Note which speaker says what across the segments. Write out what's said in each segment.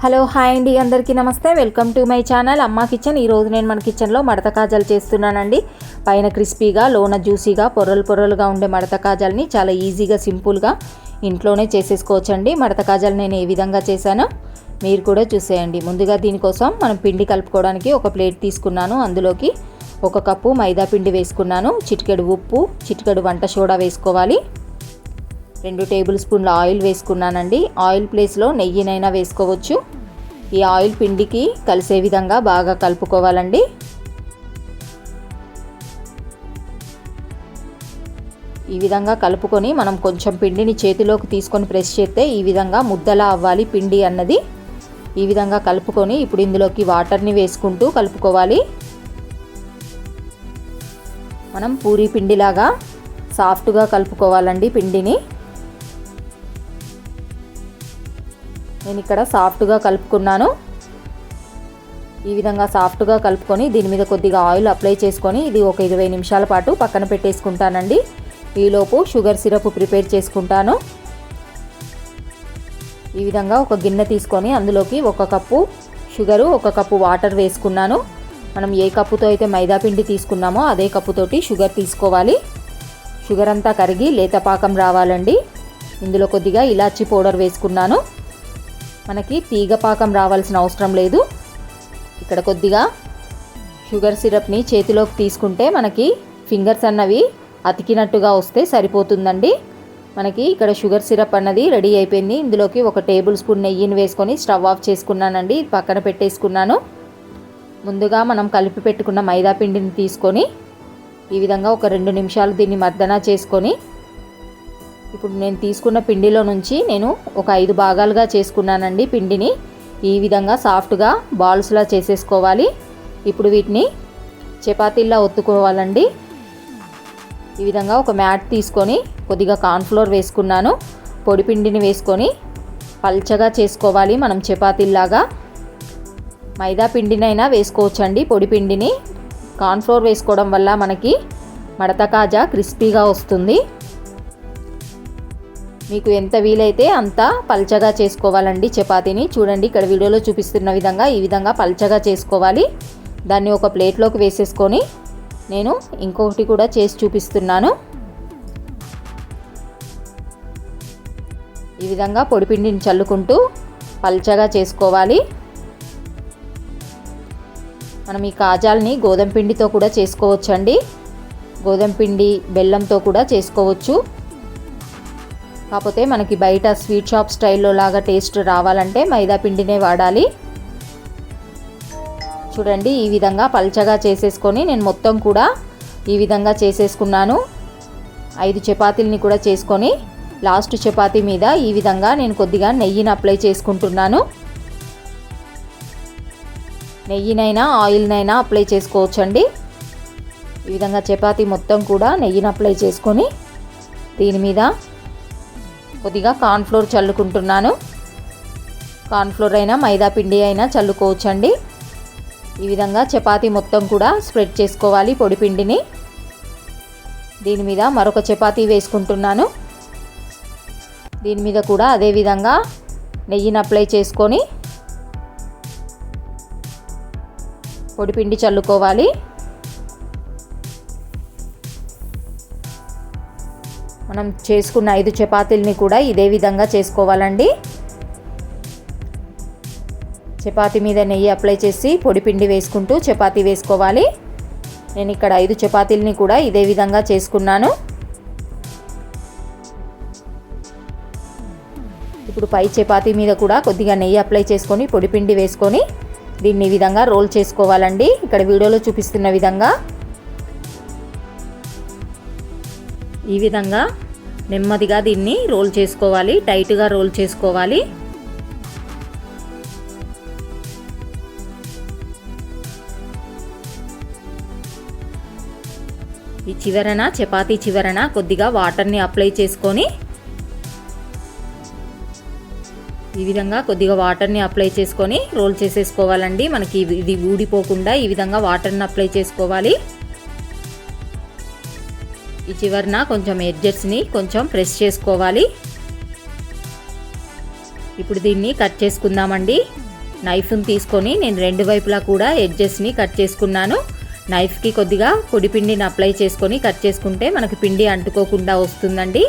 Speaker 1: Hello hi అండి. అందరికీ నమస్తే. Welcome to my channel Amma kitchen. ఈరోజు నేను మన కిచెన్లో మడత కాజాలు చేస్తున్నానండి. పైన క్రిస్పీగా లోన జ్యూసీగా పొరలు పొరలుగా ఉండే మడత కాజాలని చాలా ఈజీగా సింపుల్గా ఇంట్లోనే చేసేసుకోవచ్చండి. మడత కాజాలు నేను ఏ విధంగా చేశానో మీరు కూడా చూసేయండి. ముందుగా దీనికోసం మనం పిండి కలుపుకోవడానికి ఒక ప్లేట్ తీసుకున్నాను. అందులోకి ఒక కప్పు మైదా పిండి వేసుకున్నాను. చిటికెడు ఉప్పు చిటికెడు వంట సోడా వేసుకోవాలి. రెండు టేబుల్ స్పూన్ల ఆయిల్ వేసుకున్నానండి. ఆయిల్ ప్లేస్లో నెయ్యినైనా వేసుకోవచ్చు. ఈ ఆయిల్ పిండికి కలిసే విధంగా బాగా కలుపుకోవాలండి. ఈ విధంగా కలుపుకొని మనం కొంచెం పిండిని చేతిలోకి తీసుకొని ప్రెస్ చేస్తే ఈ విధంగా ముద్దలా అవ్వాలి పిండి అన్నది. ఈ విధంగా కలుపుకొని ఇప్పుడు ఇందులోకి వాటర్ని వేసుకుంటూ కలుపుకోవాలి. మనం పూరీ పిండిలాగా సాఫ్ట్గా కలుపుకోవాలండి పిండిని. నేను ఇక్కడ సాఫ్ట్గా కలుపుకున్నాను. ఈ విధంగా సాఫ్ట్గా కలుపుకొని దీని మీద కొద్దిగా ఆయిల్ అప్లై చేసుకొని ఇది ఒక ఇరవై నిమిషాల పాటు పక్కన పెట్టేసుకుంటానండి. ఈలోపు షుగర్ సిరప్ ప్రిపేర్ చేసుకుంటాను. ఈ విధంగా ఒక గిన్నె తీసుకొని అందులోకి ఒక కప్పు షుగరు ఒక కప్పు వాటర్ వేసుకున్నాను. మనం ఏ కప్పుతో అయితే మైదా పిండి తీసుకున్నామో అదే కప్పుతోటి షుగర్ తీసుకోవాలి. షుగర్ అంతా కరిగి లేతపాకం రావాలండి. ఇందులో కొద్దిగా ఇలాచి పౌడర్ వేసుకున్నాను. మనకి తీగ పాకం రావాల్సిన అవసరం లేదు. ఇక్కడ కొద్దిగా షుగర్ సిరప్ని చేతిలోకి తీసుకుంటే మనకి ఫింగర్స్ అన్నవి అతికినట్టుగా వస్తే సరిపోతుందండి. మనకి ఇక్కడ షుగర్ సిరప్ అన్నది రెడీ అయిపోయింది. ఇందులోకి ఒక టేబుల్ స్పూన్ నెయ్యిని వేసుకొని స్టవ్ ఆఫ్ చేసుకున్నానండి. పక్కన పెట్టేసుకున్నాను. ముందుగా మనం కలిపి పెట్టుకున్న మైదా పిండిని తీసుకొని ఈ విధంగా ఒక రెండు నిమిషాలు దీన్ని మర్దన చేసుకొని ఇప్పుడు నేను తీసుకున్న పిండిలో నుంచి నేను ఒక ఐదు భాగాలుగా చేసుకున్నానండి పిండిని. ఈ విధంగా సాఫ్ట్గా బాల్స్లా చేసేసుకోవాలి. ఇప్పుడు వీటిని చపాతీల్లా ఒత్తుకోవాలండి. ఈ విధంగా ఒక మ్యాట్ తీసుకొని కొద్దిగా కార్న్ఫ్లోర్ వేసుకున్నాను. పొడి పిండిని వేసుకొని పల్చగా చేసుకోవాలి మనం చపాతీల్లాగా. మైదా పిండినైనా వేసుకోవచ్చండి పొడి పిండిని. కార్న్ఫ్లోర్ వేసుకోవడం వల్ల మనకి మడత కాజా క్రిస్పీగా వస్తుంది. మీకు ఎంత వీలైతే అంత పల్చగా చేసుకోవాలండి చపాతీని. చూడండి ఇక్కడ వీడియోలో చూపిస్తున్న విధంగా ఈ విధంగా పల్చగా చేసుకోవాలి. దాన్ని ఒక ప్లేట్లోకి వేసేసుకొని నేను ఇంకొకటి కూడా చేసి చూపిస్తున్నాను. ఈ విధంగా పొడిపిండిని చల్లుకుంటూ పల్చగా చేసుకోవాలి. మనం ఈ కాజాలని గోధుమ పిండితో కూడా చేసుకోవచ్చండి. గోధుమ పిండి బెల్లంతో కూడా చేసుకోవచ్చు. కాకపోతే మనకి బయట స్వీట్ షాప్ స్టైల్లో లాగా టేస్ట్ రావాలంటే మైదా పిండినే వాడాలి. చూడండి ఈ విధంగా పల్చగా చేసేసుకొని నేను మొత్తం కూడా ఈ విధంగా చేసేసుకున్నాను. ఐదు చపాతీలని కూడా చేసుకొని లాస్ట్ చపాతీ మీద ఈ విధంగా నేను కొద్దిగా నెయ్యిని అప్లై చేసుకుంటున్నాను. నెయ్యినైనా ఆయిల్నైనా అప్లై చేసుకోవచ్చండి. ఈ విధంగా చపాతీ మొత్తం కూడా నెయ్యిని అప్లై చేసుకొని దీని మీద కొద్దిగా కార్న్ఫ్లోర్ చల్లుకుంటున్నాను. కార్న్ఫ్లోర్ అయినా మైదా పిండి అయినా చల్లుకోవచ్చండి. ఈ విధంగా చపాతీ మొత్తం కూడా స్ప్రెడ్ చేసుకోవాలి పొడి పిండిని. దీని మీద మరొక చపాతీ వేసుకుంటున్నాను. దీని మీద కూడా అదే విధంగా నెయ్యిని అప్లై చేసుకొని పొడిపిండి చల్లుకోవాలి. మనం చేసుకున్న ఐదు చపాతీలని కూడా ఇదే విధంగా చేసుకోవాలండి. చపాతీ మీద నెయ్యి అప్లై చేసి పొడి పిండి వేసుకుంటూ చపాతీ వేసుకోవాలి. నేను ఇక్కడ ఐదు చపాతీలని కూడా ఇదే విధంగా చేసుకున్నాను. ఇప్పుడు పై చపాతీ మీద కూడా కొద్దిగా నెయ్యి అప్లై చేసుకొని పొడిపిండి వేసుకొని దీన్ని ఈ విధంగా రోల్ చేసుకోవాలండి. ఇక్కడ వీడియోలో చూపిస్తున్న విధంగా ఈ విధంగా నెమ్మదిగా దీన్ని రోల్ చేసుకోవాలి టైట్గా రోల్ చేసుకోవాలి. ఈ చివరన చపాతీ చివరన కొద్దిగా వాటర్ని అప్లై చేసుకొని ఈ విధంగా కొద్దిగా వాటర్ని అప్లై చేసుకొని రోల్ చేసేసుకోవాలండి. మనకి ఇది ఊడిపోకుండా ఈ విధంగా వాటర్ని అప్లై చేసుకోవాలి. ఈ చివరన కొంచెం ఎడ్జెట్స్ని కొంచెం ప్రెస్ చేసుకోవాలి. ఇప్పుడు దీన్ని కట్ చేసుకుందామండి. నైఫ్ని తీసుకొని నేను రెండు వైపులా కూడా ఎడ్జెస్ని కట్ చేసుకున్నాను. నైఫ్కి కొద్దిగా పొడి పిండిని అప్లై చేసుకొని కట్ చేసుకుంటే మనకి పిండి అంటుకోకుండా వస్తుందండి.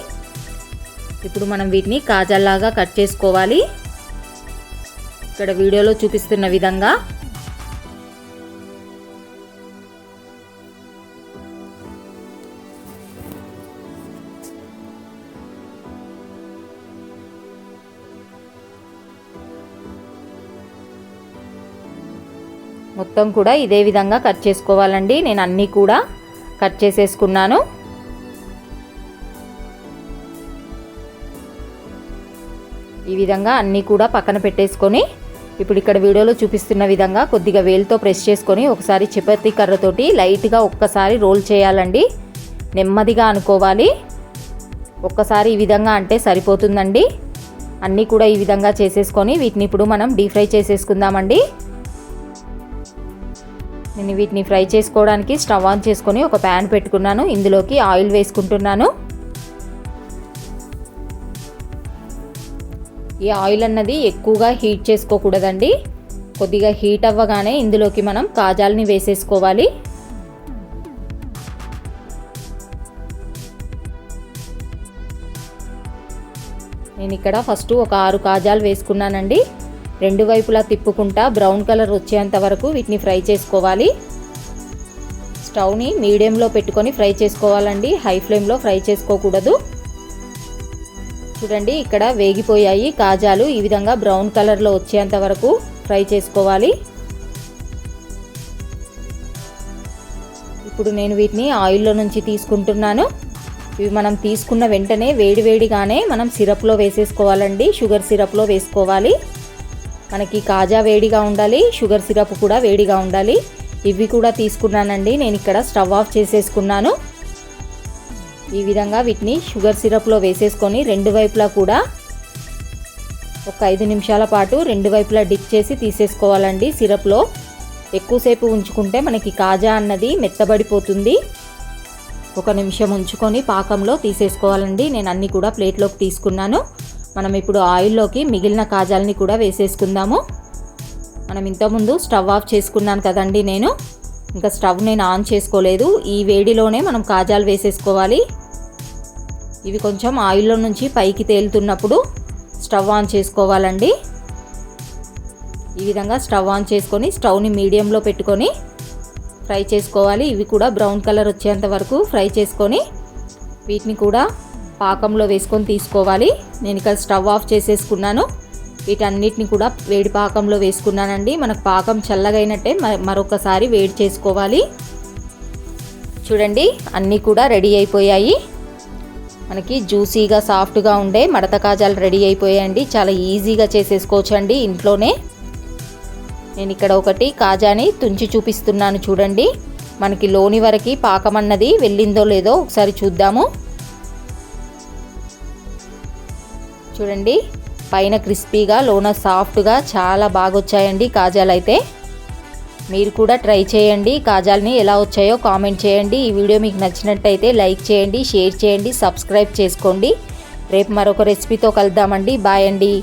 Speaker 1: ఇప్పుడు మనం వీటిని కాజల్లాగా కట్ చేసుకోవాలి. ఇక్కడ వీడియోలో చూపిస్తున్న విధంగా మొత్తం కూడా ఇదే విధంగా కట్ చేసుకోవాలండి. నేను అన్నీ కూడా కట్ చేసేసుకున్నాను. ఈ విధంగా అన్నీ కూడా పక్కన పెట్టేసుకొని ఇప్పుడు ఇక్కడ వీడియోలో చూపిస్తున్న విధంగా కొద్దిగా వేలుతో ప్రెస్ చేసుకొని ఒకసారి చపాతీ కర్రతోటి లైట్గా ఒక్కసారి రోల్ చేయాలండి. నెమ్మదిగా అనుకోవాలి. ఒక్కసారి ఈ విధంగా అంటే సరిపోతుందండి. అన్నీ కూడా ఈ విధంగా చేసేసుకొని వీటిని ఇప్పుడు మనం డీప్ ఫ్రై చేసేసుకుందామండి. నేను వీటిని ఫ్రై చేసుకోవడానికి స్టవ్ ఆన్ చేసుకొని ఒక ప్యాన్ పెట్టుకున్నాను. ఇందులోకి ఆయిల్ వేసుకుంటున్నాను. ఈ ఆయిల్ అన్నది ఎక్కువగా హీట్ చేసుకోకూడదండి. కొద్దిగా హీట్ అవ్వగానే ఇందులోకి మనం కాజాల్ని వేసేసుకోవాలి. నేను ఇక్కడ ఫస్ట్ ఒక ఆరు కాజాలు వేసుకున్నానండి. రెండు వైపులా తిప్పుకుంటా బ్రౌన్ కలర్ వచ్చేంత వరకు వీటిని ఫ్రై చేసుకోవాలి. స్టవ్ని మీడియంలో పెట్టుకొని ఫ్రై చేసుకోవాలండి. హై ఫ్లేమ్లో ఫ్రై చేసుకోకూడదు. చూడండి ఇక్కడ వేగిపోయాయి కాజాలు. ఈ విధంగా బ్రౌన్ కలర్లో వచ్చేంత వరకు ఫ్రై చేసుకోవాలి. ఇప్పుడు నేను వీటిని ఆయిల్లో నుంచి తీసుకుంటున్నాను. ఇవి మనం తీసుకున్న వెంటనే వేడివేడిగానే మనం సిరప్లో వేసేసుకోవాలండి. షుగర్ సిరప్లో వేసుకోవాలి. మనకి కాజా వేడిగా ఉండాలి షుగర్ సిరప్ కూడా వేడిగా ఉండాలి. ఇవి కూడా తీసుకున్నానండి నేను ఇక్కడ స్టవ్ ఆఫ్ చేసేసుకున్నాను. ఈ విధంగా వీటిని షుగర్ సిరప్లో వేసేసుకొని రెండు వైపులా కూడా ఒక ఐదు నిమిషాల పాటు రెండు వైపులా డిప్ చేసి తీసేసుకోవాలండి సిరప్లో. ఎక్కువసేపు ఉంచుకుంటే మనకి కాజా అన్నది మెత్తబడిపోతుంది. ఒక నిమిషం ఉంచుకొని పాకంలో తీసేసుకోవాలండి నేను అన్నీ కూడా ప్లేట్లోకి తీసుకున్నాను. మనం ఇప్పుడు ఆయిల్లోకి మిగిలిన కాజాలని కూడా వేసేసుకుందాము. మనం ఇంతకుముందు స్టవ్ ఆఫ్ చేసుకున్నాను కదండి నేను. ఇంకా స్టవ్ నేను ఆన్ చేసుకోలేదు. ఈ వేడిలోనే మనం కాజాలు వేసేసుకోవాలి. ఇవి కొంచెం ఆయిల్లో నుంచి పైకి తేలుతున్నప్పుడు స్టవ్ ఆన్ చేసుకోవాలండి. ఈ విధంగా స్టవ్ ఆన్ చేసుకొని స్టవ్ని మీడియంలో పెట్టుకొని ఫ్రై చేసుకోవాలి. ఇవి కూడా బ్రౌన్ కలర్ వచ్చేంత వరకు ఫ్రై చేసుకొని వీటిని కూడా పాకంలో వేసుకొని తీసుకోవాలి. నేను ఇక్కడ స్టవ్ ఆఫ్ చేసేసుకున్నాను. వీటన్నిటిని కూడా వేడి పాకంలో వేసుకున్నానండి. మనకు పాకం చల్లగైనట్టే మరొకసారి వేడి చేసుకోవాలి. చూడండి అన్నీ కూడా రెడీ అయిపోయాయి. మనకి జ్యూసీగా సాఫ్ట్గా ఉండే మడత కాజాలు రెడీ అయిపోయాయండి. చాలా ఈజీగా చేసేసుకోవచ్చండి ఇంట్లోనే. నేను ఇక్కడ ఒకటి కాజాని తుంచి చూపిస్తున్నాను చూడండి. మనకి లోని వరకు పాకం అన్నది వెళ్ళిందో లేదో ఒకసారి చూద్దాము. చూడండి. పైన క్రిస్పీగా లోన సాఫ్ట్గా చాలా బాగా వచ్చాయండి కాజాలు అయితే మీరు కూడా ట్రై చేయండి. కాజాల్ని ఎలా వచ్చాయో కామెంట్ చేయండి. ఈ వీడియో మీకు నచ్చినట్టయితే లైక్ చేయండి షేర్ చేయండి సబ్స్క్రైబ్ చేసుకోండి. రేపు మరొక రెసిపీతో కలుద్దామండి. బాయ్ అండి.